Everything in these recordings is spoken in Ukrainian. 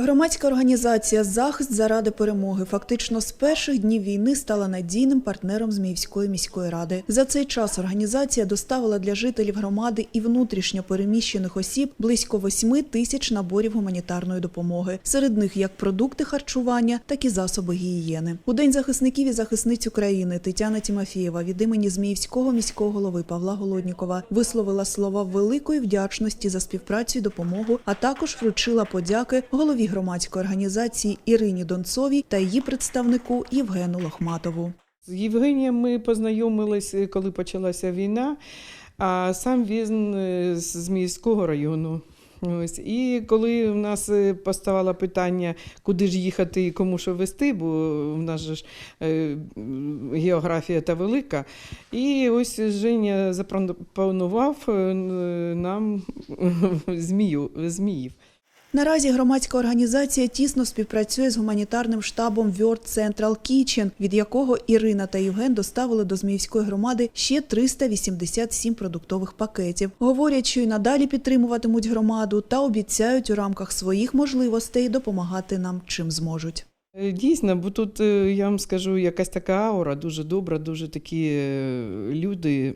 Громадська організація Захист заради перемоги фактично з перших днів війни стала надійним партнером Зміївської міської ради. За цей час організація доставила для жителів громади і внутрішньо переміщених осіб близько 8 тисяч наборів гуманітарної допомоги. Серед них як продукти харчування, так і засоби гігієни. У день захисників і захисниць України Тетяна Тімофієва від імені Зміївського міського голови Павла Голоднікова висловила слова великої вдячності за співпрацю і допомогу, а також вручила подяки голові громадської організації Ірині Донцовій та її представнику Євгену Лохматову. З Євгенієм ми познайомились, е, коли почалася війна, а сам він е, з міського району. Ось. І коли в нас е, поставало питання, куди ж їхати і кому що вести, бо в нас ж географія та велика. І ось Женя запропонував нам змію, зміїв. Наразі громадська організація тісно співпрацює з гуманітарним штабом World Central Kitchen, від якого Ірина та Євген доставили до Зміївської громади ще 387 продуктових пакетів. Говорять, що й надалі підтримуватимуть громаду та обіцяють у рамках своїх можливостей допомагати нам чим зможуть. Е, Дійсно, бо тут е, я вам скажу, якась така аура дуже добра, дуже такі е, люди.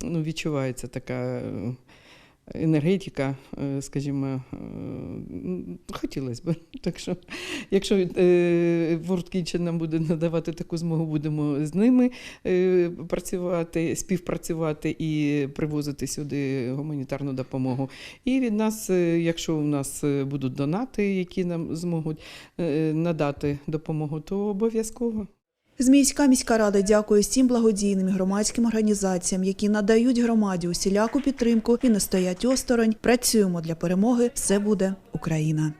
Ну, відчувається така енергетика, е, скажімо, е, хотілося б. Так що, якщо е, World Kitchen нам буде надавати таку змогу, будемо з ними працювати, співпрацювати і привозити сюди гуманітарну допомогу. І від нас, якщо у нас будуть донати, які нам зможуть надати допомогу, то обов'язково. Зміївська міська рада дякує всім благодійним громадським організаціям, які надають громаді усіляку підтримку і не стоять осторонь. Працюємо для перемоги. Все буде Україна.